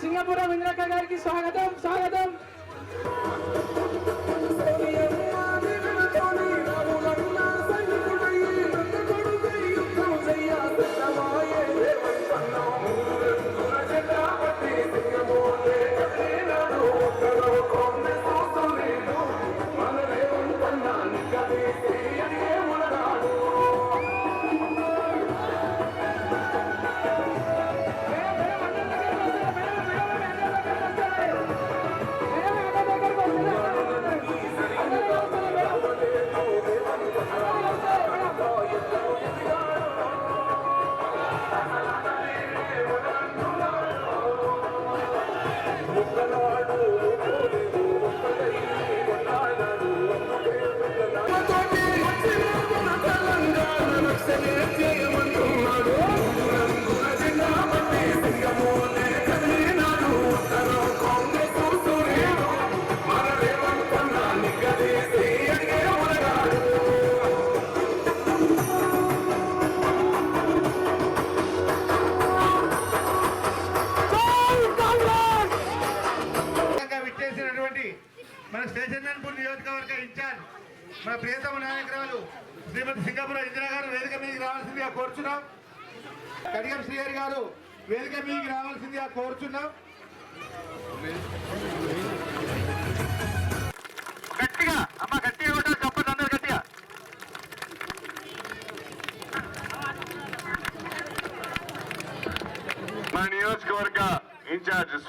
సింగపురం ఇంద్రక్క గారికి స్వాగతం స్వాగతం.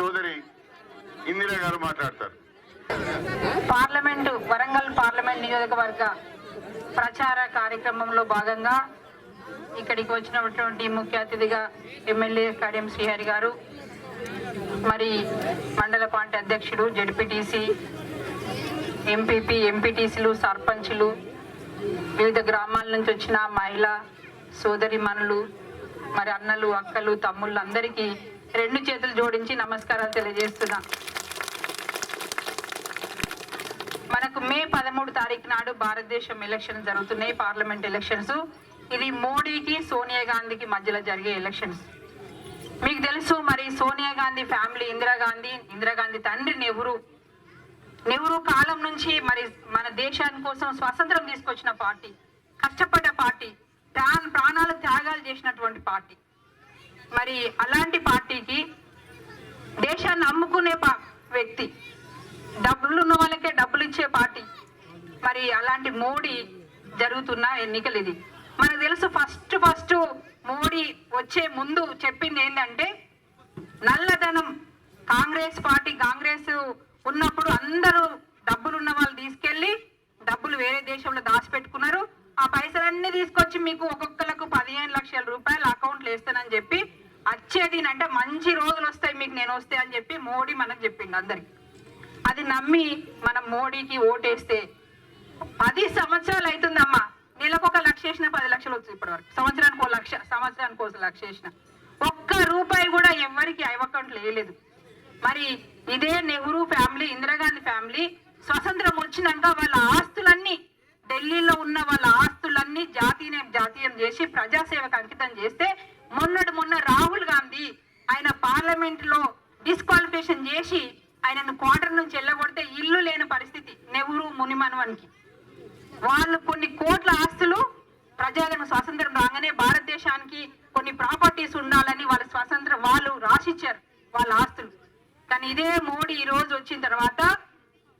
సోదరి ఇందిరా గారు మాట్లాడతారు. పార్లమెంటు వరంగల్ పార్లమెంట్ నియోజకవర్గ ప్రచార కార్యక్రమంలో భాగంగా ఇక్కడికి వచ్చినటువంటి ముఖ్య అతిథిగా ఎమ్మెల్యే కడియం శ్రీహరి గారు మరి మండల పార్టీ అధ్యక్షుడు జడ్పీటీసీ ఎంపీపీ ఎంపీటీసీలు సర్పంచులు వివిధ గ్రామాల నుంచి వచ్చిన మహిళా సోదరిమణులు మరి అన్నలు అక్కలు తమ్ముళ్ళు అందరికీ రెండు చేతులు జోడించి నమస్కారాలు తెలియజేస్తున్నా. మనకు మే పదమూడు తారీఖు నాడు భారతదేశం ఎలక్షన్ జరుగుతున్నాయి పార్లమెంట్ ఎలక్షన్స్. ఇది మోడీకి సోనియా గాంధీకి మధ్యలో జరిగే ఎలక్షన్స్. మీకు తెలుసు మరి సోనియా గాంధీ ఫ్యామిలీ ఇందిరాగాంధీ ఇందిరాగాంధీ తండ్రి నెహ్రూ. నెహ్రూ కాలం నుంచి మరి మన దేశాని కోసం స్వాతంత్రం తీసుకొచ్చిన పార్టీ కష్టపడ్డ పార్టీ ప్రాణ ప్రాణాలు త్యాగాలు చేసినటువంటి పార్టీ. మరి అలాంటి పార్టీకి దేశాన్ని అమ్ముకునే వ్యక్తి. డబ్బులు ఉన్న వాళ్ళకే డబ్బులు ఇచ్చే పార్టీ. మరి అలాంటి మోడీ జరుగుతున్న ఎన్నికలు ఇది. మనకు తెలుసు ఫస్ట్ ఫస్ట్ మోడీ వచ్చే ముందు చెప్పింది ఏంటంటే నల్లధనం కాంగ్రెస్ పార్టీ కాంగ్రెస్ ఉన్నప్పుడు అందరూ డబ్బులు ఉన్న వాళ్ళు తీసుకెళ్ళి డబ్బులు వేరే దేశంలో దాచిపెట్టుకున్నారు. ఆ పైసలన్నీ తీసుకొచ్చి మీకు ఒక్కొక్కలకు పదిహేను లక్షల రూపాయలు అకౌంట్లు వేస్తానని చెప్పి వచ్చేది అంటే మంచి రోజులు వస్తాయి మీకు నేను వస్తే అని చెప్పి మోడీ మనకు చెప్పిండు అందరికి. అది నమ్మి మనం మోడీకి ఓటేస్తే పది సంవత్సరాలు అవుతుందమ్మా నెలకు ఒక లక్ష వేసిన పది లక్షలు వచ్చింది ఇప్పటి వరకు సంవత్సరానికి ఒక లక్ష సంవత్సరానికి ఒక లక్ష వేసిన. ఒక్క రూపాయి కూడా ఎవరికి అకౌంట్ వేయలేదు. మరి ఇదే నెహ్రూ ఫ్యామిలీ ఇందిరాగాంధీ ఫ్యామిలీ స్వతంత్రం వచ్చినాక వాళ్ళ ఆస్తులన్నీ ఢిల్లీలో ఉన్న వాళ్ళ ఆస్తులన్నీ జాతీయం జాతీయం చేసి ప్రజాసేవకు అంకితం చేస్తే మొన్నటి మొన్న రాహుల్ గాంధీ ఆయన పార్లమెంట్లో డిస్క్వాలిఫికేషన్ చేసి ఆయనను క్వార్టర్ నుంచి వెళ్ళగొడితే ఇల్లు లేని పరిస్థితి. నెహ్రూ మునిమనవన్కి. వాళ్ళు కొన్ని కోట్ల ఆస్తులు ప్రజలను స్వాతంత్రం రాగానే భారతదేశానికి కొన్ని ప్రాపర్టీస్ ఉండాలని వాళ్ళ స్వాతంత్రం వాళ్ళు రాసిచ్చారు వాళ్ళ ఆస్తులు. కానీ ఇదే మోడీ ఈ రోజు వచ్చిన తర్వాత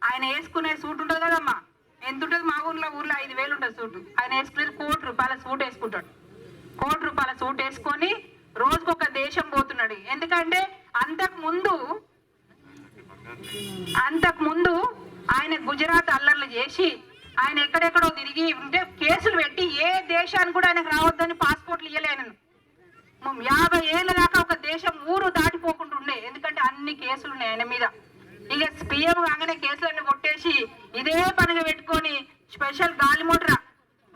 ఆయన వేసుకునే సూట్ ఉంటుంది కదమ్మా. ఎంత ఉంటుంది మా ఊర్లో? ఊర్లో ఐదు వేలు ఉంటుంది సూట్. ఆయన వేసుకునేది కోటి రూపాయల సూట్ వేసుకుంటాడు. కోటి రూపాయల సూట్ వేసుకొని రోజుకొక దేశం పోతున్నాడు. ఎందుకంటే అంతకు ముందు అంతకు ముందు ఆయన గుజరాత్ అల్లర్లు చేసి ఆయన ఎక్కడెక్కడో తిరిగి ఉంటే కేసులు పెట్టి ఏ దేశానికి కూడా ఆయనకు రావద్దని పాస్పోర్ట్లు ఇవ్వలే ఆయనను యాభై ఏళ్ళ దాకా ఒక దేశం ఊరు దాటిపోకుండా ఉండే. ఎందుకంటే అన్ని కేసులు ఉన్నాయి ఆయన మీద. ఇక పిఎం కాగానే కేసులన్నీ కొట్టేసి ఇదే పనిగా పెట్టుకొని స్పెషల్ గాలి మోటరా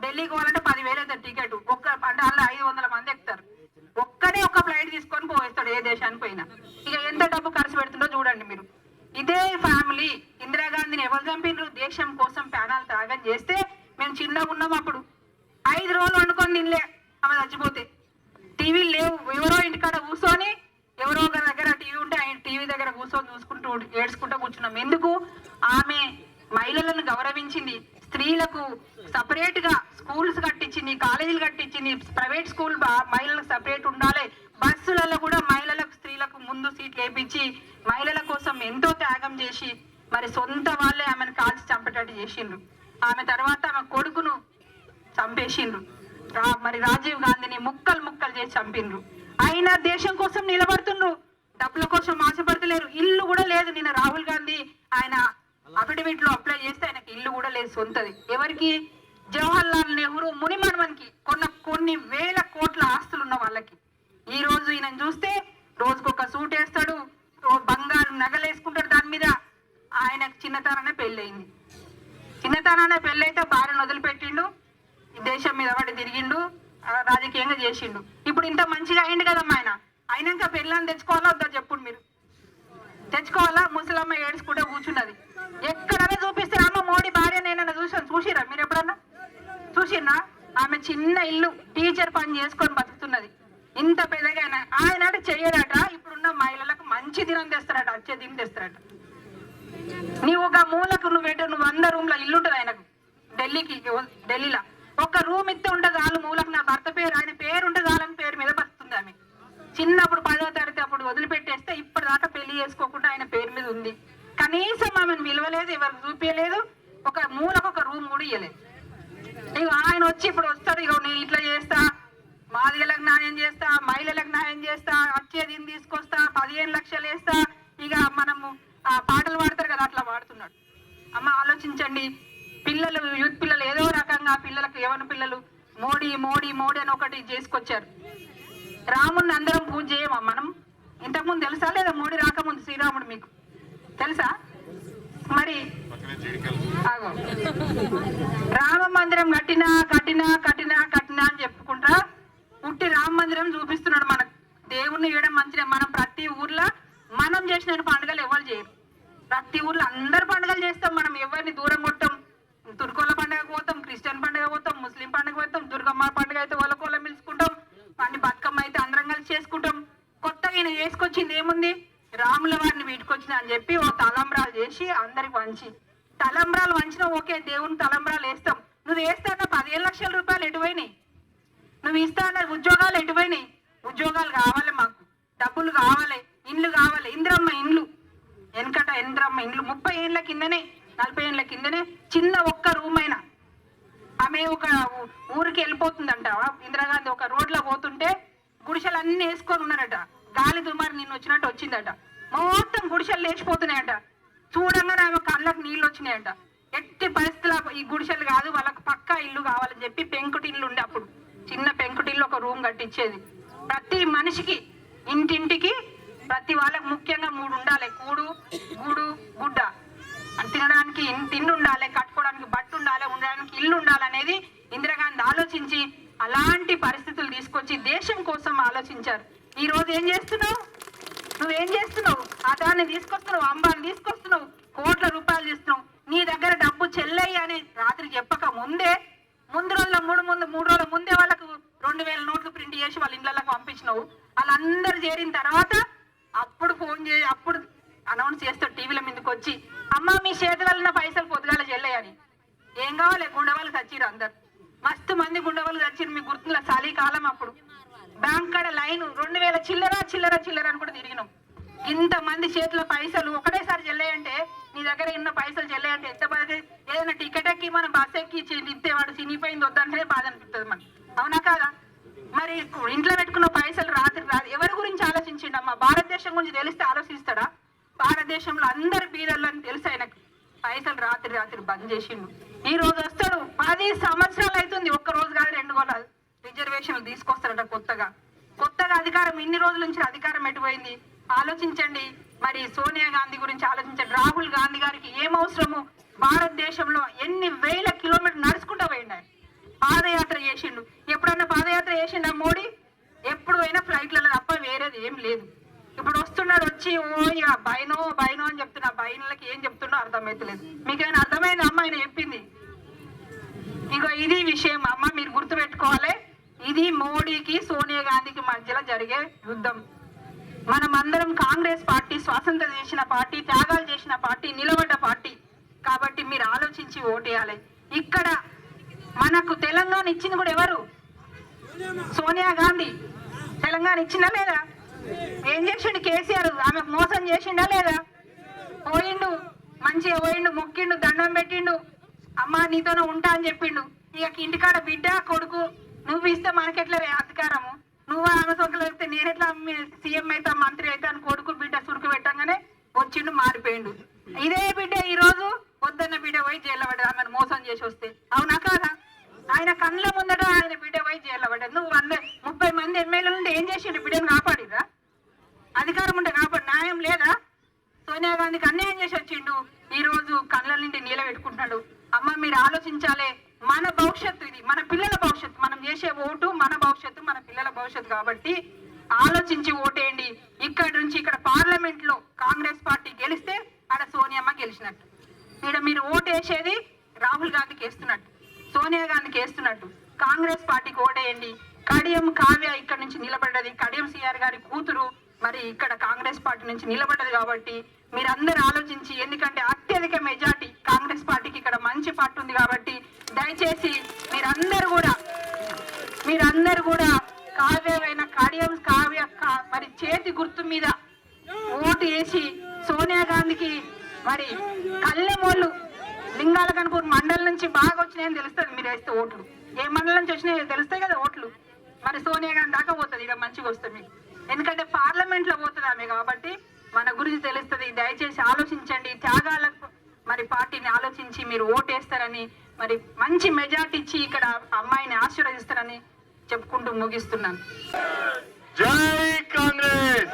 ఢిల్లీకి పోవాలంటే పదివేలు అవుతుంది టికెట్. ఒక్క అంటే అలా ఐదు వందల మంది ఎక్కుతారు. ఒక్కడే ఒక ఫ్లైట్ తీసుకొని పోయిస్తాడు ఏ దేశానికి పోయినా. ఇక ఎంత డబ్బు ఖర్చు పెడుతుందో చూడండి మీరు. ఇదే ఫ్యామిలీ. ఇందిరాగాంధీని ఎవరు చంపినరు దేశం కోసం ప్రాణాలు త్యాగం చేస్తే మేము చిన్నగా ఉన్నాం అప్పుడు. ఐదు రోజులు వండుకొని తినలే. ఆమె చచ్చిపోతే. టీవీలు లేవు. ఎవరో ఇంటికాడ కూర్చొని ఎవరో ఒక దగ్గర టీవీ ఉంటే ఆయన టీవీ దగ్గర కూర్చొని చూసుకుంటూ ఏడ్చుకుంటూ కూర్చున్నాం. ఎందుకు? ఆమె మహిళలను గౌరవించింది. స్త్రీలకు సపరేట్గా స్కూల్స్ కట్టించింది కాలేజీలు కట్టించింది. ప్రైవేట్ స్కూల్ మహిళలకు సపరేట్ ఉండాలి. బస్సులలో కూడా మహిళలకు స్త్రీలకు ముందు సీట్లు వేపించి మహిళల కోసం ఎంతో త్యాగం చేసి మరి సొంత వాళ్ళే ఆమెను కాల్చి చంపేటట్టు చేసిండ్రు. ఆమె తర్వాత ఆమె కొడుకును చంపేసిండ్రు. రా- మరి రాజీవ్ గాంధీని ముక్కలు ముక్కలు చేసి చంపిండ్రు. అయినా దేశం కోసం నిలబడుతుండ్రు. డబ్బుల కోసం ఆశపడతలేరు. ఇల్లు కూడా లేదు నిన్న రాహుల్ గాంధీ. ఆయన అఫిడవిట్లో అప్లై చేస్తే ఆయనకి ఇల్లు కూడా లేదు సొంతది. ఎవరికి? జవహర్ లాల్ నెహ్రూ మునిమన్మన్కి కొన్న కొన్ని వేల కోట్ల ఆస్తులు ఉన్న వాళ్ళకి. ఈ రోజు ఈయన చూస్తే రోజుకొక సూట్ వేస్తాడు రో- బంగారు నగలేసుకుంటాడు దాని మీద. ఆయనకు చిన్నతనానే పెళ్ళయింది. చిన్నతనానే పెళ్ళైతే భార్యను వదిలిపెట్టిండు దేశం మీద వాడి తిరిగిండు రాజకీయంగా చేసిండు. ఇప్పుడు ఇంత మంచిగా అయింది కదమ్మా ఆయన. అయినాక పెళ్ళని తెచ్చుకోవాలా వద్దా చెప్పుడు మీరు? తెచ్చుకోవాలా? ముసలమ్మ ఏడ్చుకుంటే కూర్చున్నది. ఎక్కడైనా చూపిస్తే అమ్మ మోడీ భార్య నేనన్నా చూసాను చూసిరా మీరు ఎప్పుడన్నా? చూసిరా ఆమె చిన్న ఇల్లు టీచర్ పని చేసుకొని బతుకుతున్నది. ఇంత పెద్దగా ఆయన అంటే చెయ్యడట ఇప్పుడున్న మహిళలకు మంచి దినం తెస్తారట వచ్చే దినం తెస్తారట. నీవు ఒక మూలకు నువ్వు పెట్టు నువ్వు వంద రూమ్ల ఇల్లు ఉంటుంది ఆయనకు. ఢిల్లీకి ఢిల్లీలో. ఒక రూమ్ ఇస్తే ఉంటుంది చాలు మూలకు నా భర్త పేరు ఆయన పేరు ఉంటే చాలని పేరు మీద బతుకుతుంది ఆమె. చిన్నప్పుడు పదో తరగతి అప్పుడు వదిలిపెట్టేస్తే ఇప్పటిదాకా పెళ్ళి చేసుకోకుండా ఆయన పేరు మీద ఉంది. కనీసం ఆమెను విలువలేదు ఎవరికి చూపించలేదు ఒక మూలకు ఒక రూమ్ కూడా ఇవ్వలేదు ఇక ఆయన వచ్చి ఇప్పుడు వస్తాడు ఇక నేను ఇట్లా చేస్తా మాదిగలకు న్యాయం చేస్తా మహిళలకు న్యాయం చేస్తా వచ్చేది తీసుకొస్తా పదిహేను లక్షలు వేస్తా ఇక మనము ఆ పాటలు పాడతారు కదా అట్లా పాడుతున్నాడు. అమ్మ ఆలోచించండి పిల్లలు యూత్ పిల్లలు ఏదో రకంగా పిల్లలకు యవన పిల్లలు మోడీ మోడీ మోడీ అని ఒకటి చేసుకొచ్చారు. రాముడిని అందరం పూజ చేయమా మనం? ఇంతకుముందు తెలుసా లేదా మోడీ రాకముందు శ్రీరాముడు మీకు? తెలుసా? మరి రామ మందిరం కట్టినా కట్టినా కట్టినా కట్టినా అని చెప్పుకుంటా పుట్టి రామ మందిరం చూపిస్తున్నాడు మనకు. దేవుణ్ణి వేయడం మంచిదే మనం ప్రతి ఊర్లో మనం చేసిన పండుగలు ఎవరు చేయరు. ప్రతి ఊర్లో అందరు పండుగలు చేస్తాం మనం. ఎవరిని దూరం కొట్టాం? తుర్కోల పండుగ పోతాం క్రిస్టియన్ పండుగ పోతాం ముస్లిం పండుగ పోతాం దుర్గమ్మ పండుగ అయితే వాళ్ళ కోళ్ళ పిలుచుకుంటాం అన్ని బతుకమ్మ అయితే అందరం కలిసి చేసుకుంటాం. కొత్తగా ఈయన చేసుకొచ్చింది ఏముంది? రాముల వారిని వీటికొచ్చిన అని చెప్పి ఓ తలంబ్రాలు చేసి అందరికి వంచి. తలంబ్రాలు వంచిన ఓకే దేవుని తలంబ్రాలు వేస్తాం. నువ్వు వేస్తాన్న పదిహేను లక్షల రూపాయలు ఎటువైనాయి నువ్వు ఇస్తా అన్న ఉద్యోగాలు ఎటువైనాయి ఉద్యోగాలు కావాలి మాకు. డబ్బులు కావాలి ఇండ్లు కావాలి. ఇంద్రమ్మ ఇండ్లు. వెనకట ఇంద్రమ్మ ఇండ్లు. ముప్పై ఏళ్ళ కిందనే నలభై ఏళ్ళ కిందనే చిన్న ఒక్క రూమ్ అయినా. ఆమె ఒక ఊరికి వెళ్ళిపోతుందంట. ఇందిరాగాంధీ ఒక రోడ్లో పోతుంటే గుడిసెలు అన్నీ వేసుకొని ఉన్నారట. గాలి దుమారు నిన్న వచ్చినట్టు వచ్చిందట. మొత్తం గుడిసెలు లేచిపోతున్నాయంట. చూడంగానే ఆమె కళ్ళకు నీళ్ళు వచ్చినాయంట. ఎట్టి పరిస్థితుల ఈ గుడిసెలు కాదు వాళ్ళకి పక్కా ఇల్లు కావాలని చెప్పి పెంకుటిల్లు ఉండే అప్పుడు. చిన్న పెంకుటిల్లు ఒక రూమ్ కట్టించేది. ప్రతి మనిషికి ఇంటింటికి ప్రతి వాళ్ళకి ముఖ్యంగా మూడు ఉండాలి. కూడు గూడు గుడ్డ. తినడానికి తిండి ఉండాలి కట్టుకోవడానికి బట్టు ఉండాలి ఉండడానికి ఇల్లు ఉండాలనేది ఇందిరాగాంధీ ఆలోచించి అలాంటి పరిస్థితులు తీసుకొచ్చి దేశం కోసం ఆలోచించారు. ఈ రోజు ఏం చేస్తున్నావు? నువ్వేం చేస్తున్నావు? అదాన్ని తీసుకొస్తున్నావు అంబాన్ని తీసుకొస్తున్నావు కోట్ల రూపాయలు చేస్తున్నావు. నీ దగ్గర డబ్బు చెల్లయ్య అని రాత్రి చెప్పక ముందే ముందు రోజుల మూడు ముందు మూడు రోజుల ముందే వాళ్ళకు రెండు వేల నోట్లు ప్రింట్ చేసి వాళ్ళ ఇళ్ళకి పంపించినావు. వాళ్ళందరూ చేరిన తర్వాత అప్పుడు ఫోన్ చేసి అప్పుడు అనౌన్స్ చేస్తాడు టీవీల మీదకి వచ్చి అమ్మ మీ చేతులలో ఉన్న పైసలు పొద్దుగాల చెల్లయ్యని ఏం కావాలి? గుండె వాళ్ళు చచ్చిరు అందరు. మస్తు మంది గుండెవాళ్ళు చచ్చిరు మీకు గుర్తుల చలి కాలం అప్పుడు. బ్యాంక్ కాడ లైన్ రెండు వేల చిల్లర చిల్లర చిల్లర అని కూడా తిరిగినాం. ఇంత మంది చేతిలో పైసలు ఒకటేసారి చెల్లేయంటే నీ దగ్గర ఉన్న పైసలు చెల్లేయంటే ఎంత బాధ? ఏదైనా టికెట్ ఎక్కి మనం బస్ ఎక్కి చి- వాడు చినిపోయింది వద్దంటే బాధ అనిపిస్తుంది మనకి. అవునా కాదా? మరి ఇంట్లో పెట్టుకున్న పైసలు రాత్రి రాదు ఎవరి గురించి ఆలోచించిండమ్మా భారతదేశం గురించి తెలిస్తే ఆలోచిస్తాడా? భారతదేశంలో అందరి బీదర్లు అని తెలుసు ఆయనకు. పైసలు రాత్రి రాత్రి బంద్ చేసిండు. ఈ రోజు వస్తాడు. పది సంవత్సరాలు అవుతుంది. ఒక్క రోజు కాదు రెండు రోజులు రిజర్వేషన్లు తీసుకొస్తారట కొత్తగా. కొత్తగా అధికారం ఇన్ని రోజుల నుంచి అధికారం ఎటుపోయింది? ఆలోచించండి. మరి సోనియా గాంధీ గురించి ఆలోచించండి. రాహుల్ గాంధీ గారికి ఏం అవసరము? భారతదేశంలో ఎన్ని వేల కిలోమీటర్ నడుచుకుంటూ పోయిండు. ఆయన పాదయాత్ర చేసిండు. ఎప్పుడన్నా పాదయాత్ర చేసిండా మోడీ? ఎప్పుడు అయినా ఫ్లైట్లలో తప్ప వేరేది ఏం లేదు. ఇప్పుడు వస్తున్నాడు వచ్చి ఓ ఇక బైనో బైనో అని చెప్తున్నా. బైనలకి ఏం చెప్తున్నా అర్థమైతలేదు. మీకైనా అర్థమైంది? అమ్మ ఆయన చెప్పింది. ఇగో ఇది విషయం. అమ్మ మీరు గుర్తుపెట్టుకోవాలి. ఇది మోడీకి సోనియా గాంధీకి మధ్యలో జరిగే యుద్ధం. మనమందరం కాంగ్రెస్ పార్టీ స్వాతంత్ర చేసిన పార్టీ త్యాగాలు చేసిన పార్టీ నిలబడ్డ పార్టీ. కాబట్టి మీరు ఆలోచించి ఓటేయాలి. ఇక్కడ మనకు తెలంగాణ ఇచ్చింది కూడా ఎవరు? సోనియా గాంధీ. తెలంగాణ ఇచ్చిందా లేదా? ఏం చేసిండు కేసీఆర్? ఆమె మోసం చేసిండా లేదా? పోయిండు మంచిగా పోయిండు మొక్కిండు దండం పెట్టిండు. అమ్మ నీతోనే ఉంటా అని చెప్పిండు. ఇక ఇంటికాడ బిడ్డ కొడుకు నువ్వు ఇస్తే మనకెట్లా అధికారము? నువ్వు ఆమె సొంతలు వెళ్తే నేనెట్లా సీఎం అయితే మంత్రి అయితే అని కొడుకు బిడ్డ సురుకు పెట్టంగానే వచ్చిండు మారిపోయిండు. ఇదే బిడ్డ ఈ రోజు వద్దన్న బిడ్డ పోయి జైల్లో పడ్డాడు. ఆమెను మోసం చేసి వస్తే. అవునా కాదా? ఆయన కళ్ళ ముందట ఆయన బిడ్డ పోయి జైల్లో పడ్డాడు. నువ్వు వంద ముప్పై మంది ఎమ్మెల్యేల నుండి ఏం చేసిండు? బిడ్డను కాపాడిరా అధికారం ఉంటే కాపాడు. న్యాయం లేదా? సోనియా గాంధీకి అన్యాయం చేసి వచ్చిండు. ఈ రోజు కళ్ళ నుండి నీళ్ళ పెట్టుకుంటున్నాడు. అమ్మ మీరు ఆలోచించాలే. మన భవిష్యత్తు ఇది. మన పిల్లల భవిష్యత్తు. మనం చేసే ఓటు మన భవిష్యత్తు మన పిల్లల భవిష్యత్తు కాబట్టి ఆలోచించి ఓటేయండి. ఇక్కడ నుంచి ఇక్కడ పార్లమెంట్లో కాంగ్రెస్ పార్టీ గెలిస్తే ఆడ సోనియమ్మ గెలిచినట్టు. ఇక్కడ మీరు ఓటు వేసేది రాహుల్ గాంధీకి వేస్తున్నట్టు. సోనియా గాంధీకి వేస్తున్నట్టు. కాంగ్రెస్ పార్టీకి ఓటేయండి. కడియం కావ్య ఇక్కడ నుంచి నిలబడ్డది. కడియం సిఆర్ గారి కూతురు మరి ఇక్కడ కాంగ్రెస్ పార్టీ నుంచి నిలబడ్డది కాబట్టి మీరందరూ ఆలోచించి ఎందుకంటే అత్యధిక మెజార్టీ కాంగ్రెస్ పార్టీకి ఇక్కడ మంచి పట్టు ఉంది కాబట్టి దయచేసి మీరందరూ కూడా మీరందరూ కూడా కావ్యమైన కార్యం కావ్య మరి చేతి గుర్తు మీద ఓటు వేసి సోనియా గాంధీకి మరి కళ్ళెమోళ్ళు లింగాల కనుపూర్ మండలం నుంచి బాగా వచ్చినాయని తెలుస్తుంది మీరు వేస్తే ఓట్లు. ఏ మండలం నుంచి వచ్చినాయో తెలుస్తాయి కదా ఓట్లు. మరి సోనియా గాంధీ దాకా పోతుంది ఇక మంచిగా వస్తుంది మీకు. ఎందుకంటే పార్లమెంట్లో పోతుంది ఆమె కాబట్టి మన గురించి తెలుస్తుంది. దయచేసి ఆలోచించండి. త్యాగాలకు మరి పార్టీని ఆలోచించి మీరు ఓటేస్తారని మరి మంచి మెజార్టీ ఇచ్చి ఇక్కడ అమ్మాయిని ఆశీర్వదిస్తారని చెప్పుకుంటూ ముగిస్తున్నాను. జై కాంగ్రెస్!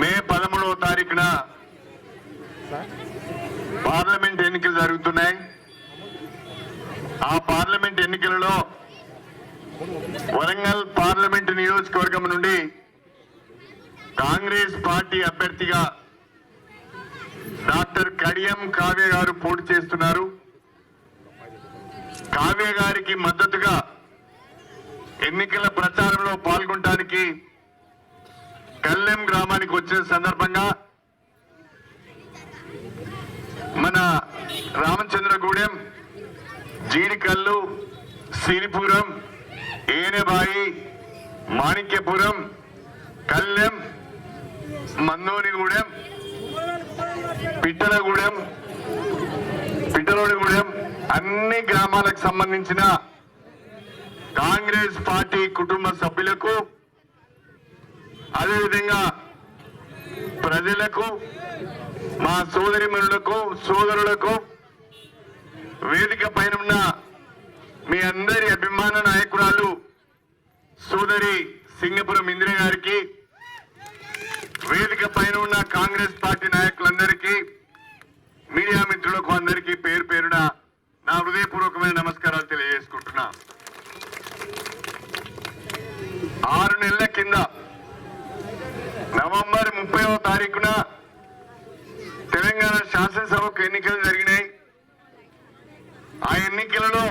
మే పదమూడవ తారీఖున పార్లమెంట్ ఎన్నికలు జరుగుతున్నాయి. ఆ పార్లమెంట్ ఎన్నికలలో వరంగల్ పార్లమెంట్ నియోజకవర్గం నుండి కాంగ్రెస్ పార్టీ అభ్యర్థిగా డాక్టర్ కడియం కావ్య గారు పోటీ చేస్తున్నారు. కావ్య గారికి మద్దతుగా ఎన్నికల ప్రచారంలో పాల్గొనడానికి కల్లెం గ్రామానికి వచ్చిన సందర్భంగా మన రామచంద్రగూడెం జీడికల్లు సిరిపురం ఏనెబాయి మాణిక్యపురం కల్లెం మందోనిగూడెం పిట్టలగూడెం పిట్టలోడిగూడెం అన్ని గ్రామాలకు సంబంధించిన కాంగ్రెస్ పార్టీ కుటుంబ సభ్యులకు అదేవిధంగా ప్రజలకు మా సోదరిమణులకు సోదరులకు వేదిక పైన ఉన్న మీ అందరి అభిమాన నాయకురాలు సోదరి సింగపురం ఇందిర గారికి వేదిక పైన ఉన్న కాంగ్రెస్ పార్టీ నాయకులందరికీ మీడియా మిత్రులకు అందరికీ పేరు పేరున నా హృదయపూర్వకమైన నమస్కారాలు తెలియజేసుకుంటున్నా. ఆరు నెలల కింద నవంబర్ ముప్పైవ తారీఖున తెలంగాణ శాసనసభకు ఎన్నికలు జరిగినాయి. ఆ ఎన్నికలలో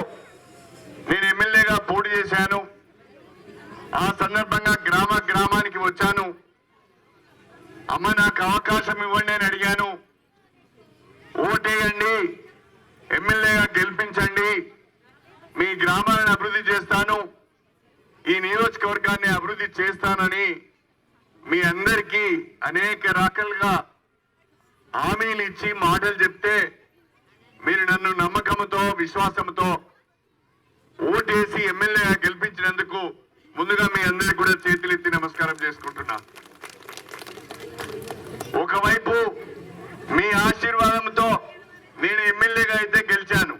నేను ఎమ్మెల్యేగా పోటీ చేశాను. ఆ సందర్భంగా గ్రామ అమ్మ నాకు అవకాశం ఇవ్వండి అని అడిగాను. ఓటేయండి. ఎమ్మెల్యేగా గెలిపించండి. మీ గ్రామాలను అభివృద్ధి చేస్తాను. ఈ నియోజకవర్గాన్ని అభివృద్ధి చేస్తానని మీ అందరికీ అనేక రకాలుగా హామీలు ఇచ్చి మాటలు చెప్తే మీరు నన్ను నమ్మకంతో విశ్వాసంతో ఓటేసి ఎమ్మెల్యేగా గెలిపించినందుకు ముందుగా మీ అందరికి కూడా చేతులెత్తి నమస్కారం చేసుకుంటున్నాను ఒకవైపు మీ ఆశీర్వాదంతో నేను ఎమ్మెల్యేగా అయితే గెలిచాను.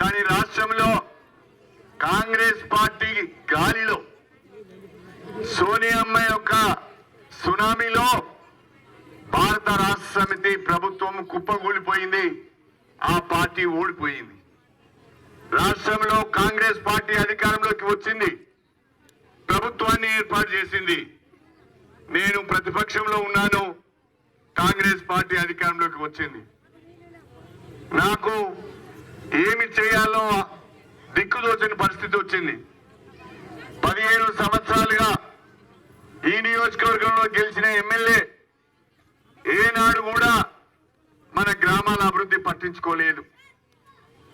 కానీ రాష్ట్రంలో కాంగ్రెస్ పార్టీ గాలిలో సోనియమ్మ యొక్క సునామీలో భారత రాష్ట్ర సమితి ప్రభుత్వం కుప్పగూలిపోయింది ఆ పార్టీ ఓడిపోయింది. రాష్ట్రంలో కాంగ్రెస్ పార్టీ అధికారంలోకి వచ్చింది ప్రభుత్వాన్ని ఏర్పాటు చేసింది. నేను ప్రతిపక్షంలో ఉన్నాను కాంగ్రెస్ పార్టీ అధికారంలోకి వచ్చింది. నాకు ఏమి చేయాలో దిక్కుదోచని పరిస్థితి వచ్చింది. పదిహేను సంవత్సరాలుగా ఈ నియోజకవర్గంలో గెలిచిన ఎమ్మెల్యే ఏనాడు కూడా మన గ్రామాల అభివృద్ధి పట్టించుకోలేదు.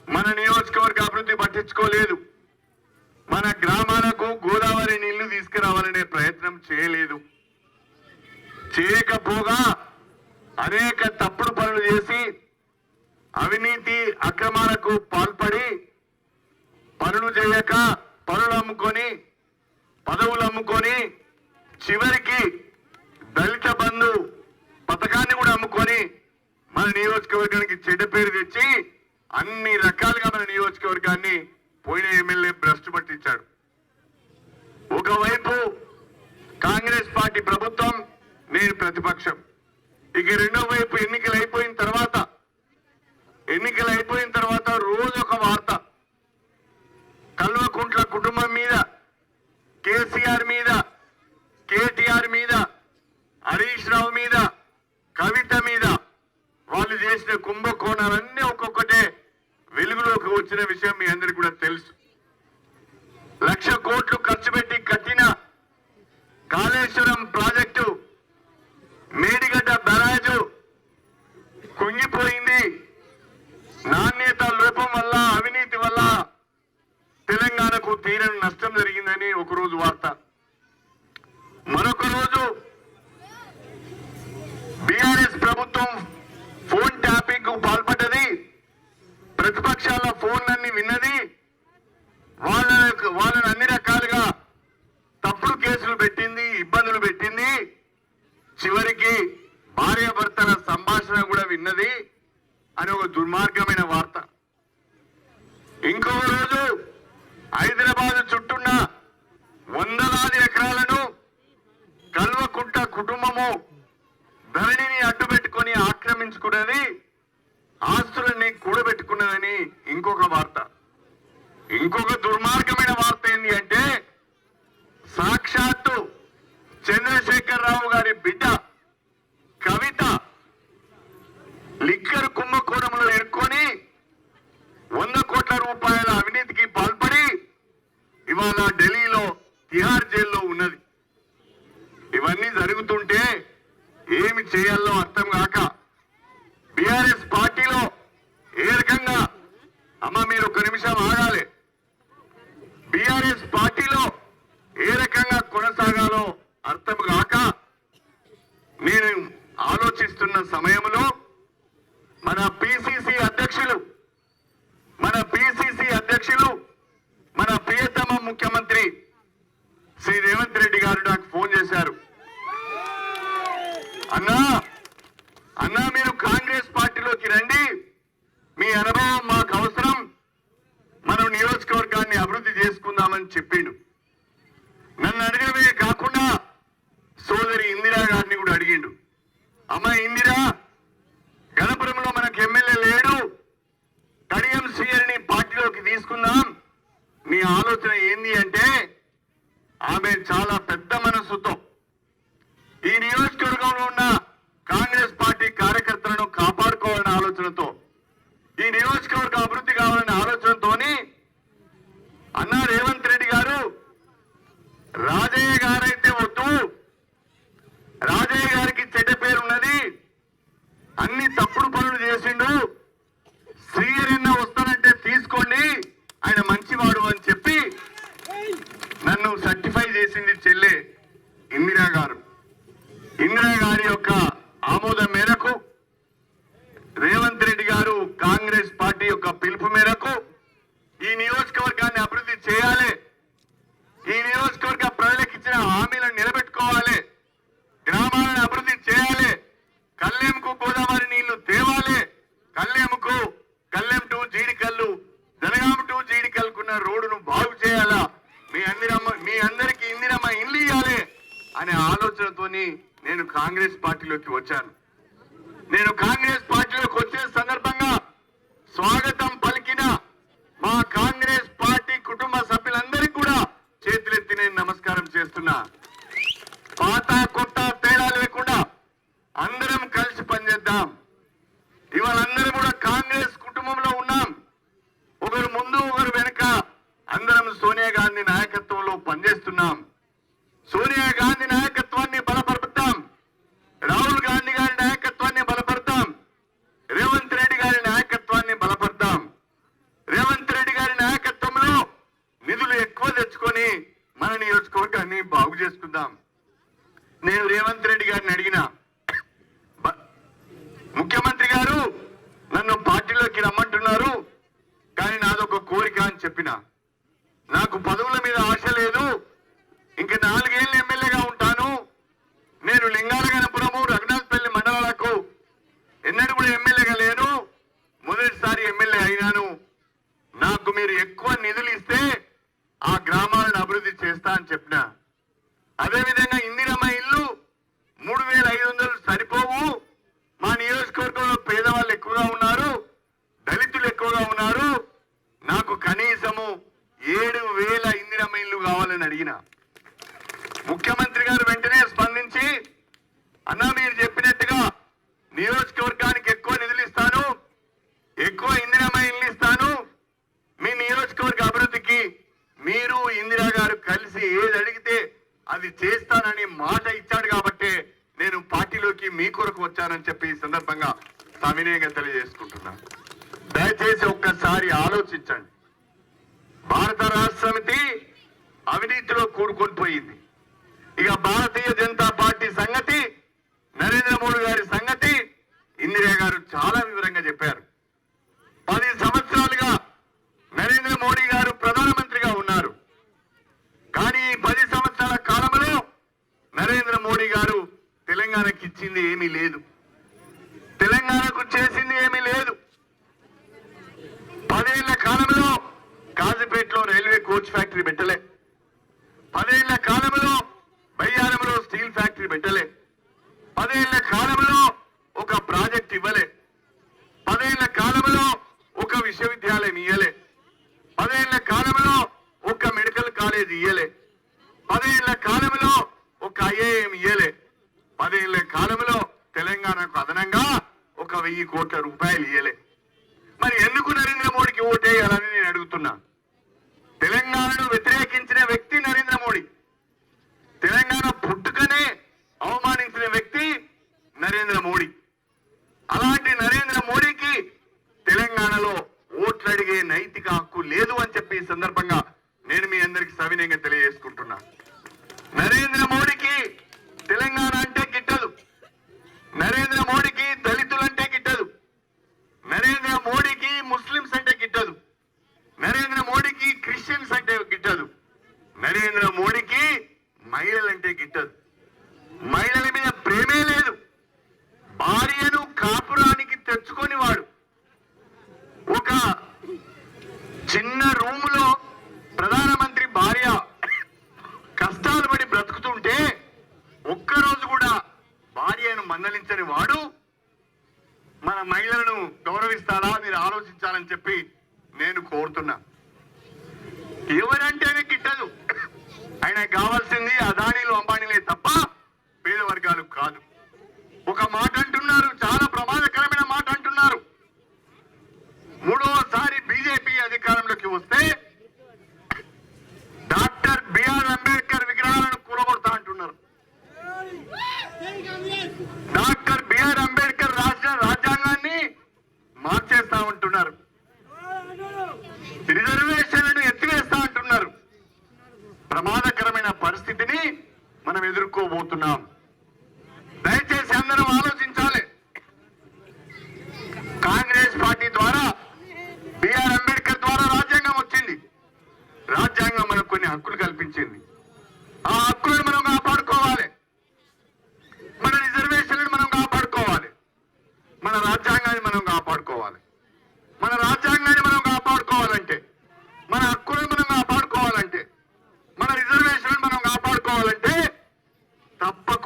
మన నియోజకవర్గ అభివృద్ధి పట్టించుకోలేదు. మన గ్రామాలకు గోదావరి నీళ్ళు తీసుకురావాలనే ప్రయత్నం చేయలేదు. చేయకపోగా అనేక తప్పుడు పనులు చేసి అవినీతి అక్రమాలకు పాల్పడి పనులు చేయక పనులు అమ్ముకొని పదవులు అమ్ముకొని చివరికి దళిత బంధు పథకాన్ని కూడా అమ్ముకొని మన నియోజకవర్గానికి చెడ్డ పేరు తెచ్చి అన్ని రకాలుగా మన నియోజకవర్గాన్ని పోయిన ఎమ్మెల్యే భ్రష్టు పట్టించాడు. ఒకవైపు కాంగ్రెస్ పార్టీ ప్రభుత్వం నేను ప్రతిపక్షం. ఇక రెండో వైపు ఎన్నికలు అయిపోయిన తర్వాత ఎన్నికలు అయిపోయిన తర్వాత రోజు ఒక వార్త. కల్వకుంట్ల కుటుంబం మీద కేసీఆర్ మీద కేటీఆర్ మీద హరీష్ రావు మీద కవిత మీద వాళ్ళు చేసిన కుంభకోణాలన్నీ ఒక్కొక్కటే వెలుగులోకి వచ్చిన విషయం మీ అందరికి కూడా తెలుసు. లక్ష కోట్లు ఖర్చు పెట్టి కట్టిన కాళేశ్వరం ప్రాజెక్టు మేడి తెలంగాణకు తీరని నష్టం జరిగిందని ఒకరోజు వార్త. మరొక రోజు బీఆర్ఎస్ ప్రభుత్వం ఫోన్ ట్యాపింగ్కు పాల్పడ్డది ప్రతిపక్షాల ఫోన్లన్నీ విన్నది వాళ్ళ వాళ్ళని అన్ని రకాలుగా తప్పుడు కేసులు పెట్టింది ఇబ్బందులు పెట్టింది చివరికి భార్యాభర్తల సంభాషణ కూడా విన్నది అని ఒక దుర్మార్గమైన వార్త ఇంకో రోజు హైదరాబాద్ చుట్టూన్న వందలాది ఎకరాలను కల్వకుంట కుటుంబము ధరణిని అడ్డుపెట్టుకొని ఆక్రమించుకున్నది ఆస్తులన్నీ కూడబెట్టుకున్నదని ఇంకొక వార్త ఇంకొక దుర్మార్గమైన వార్త ఏంటి అంటే సాక్షాత్తు చంద్రశేఖర్ రావు గారి బిడ్డ కవిత లిక్కర్ కుంభకోణంలో ఇరుక్కొని వంద కోట్ల రూపాయల అవినీతికి పాల్పడి ఇవాళ ఢిల్లీలో అడిగిన. ముఖ్యమంత్రి గారు వెంటనే స్పందించి అన్న మీరు చెప్పినట్టుగా నియోజకవర్గానికి ఎక్కువ నిధులు ఇస్తాను ఎక్కువ ఇందిరామైన్లు ఇస్తాను. మీ నియోజకవర్గ అభివృద్ధికి మీరు ఇందిరా గారు కలిసి ఏది అడిగితే అది చేస్తానని మాట ఇచ్చాడు కాబట్టి నేను పార్టీలోకి మీ కొరకు వచ్చానని చెప్పి ఈ సందర్భంగా సవినయంగా తెలియజేసుకుంటున్నాను. coach factory mental Narendra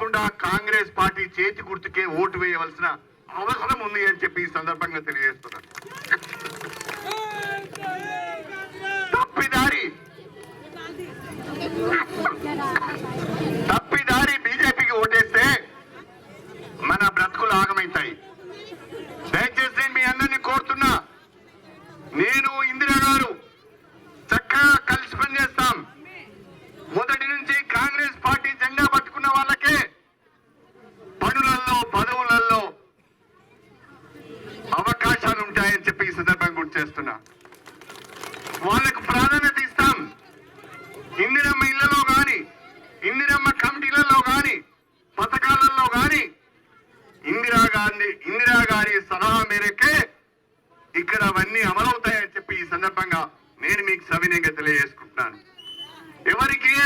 తప్పకుండా కాంగ్రెస్ పార్టీ చేతి గుర్తుకే ఓటు వేయవలసిన అవసరం ఉంది అని చెప్పి ఈ సందర్భంగా తెలియజేస్తున్నాను తప్పిదారి! అన్ని అమలవుతాయని చెప్పి ఈ సందర్భంగా నేను మీకు సవినయంగా తెలియజేసుకుంటున్నాను. ఎవరికి ఏ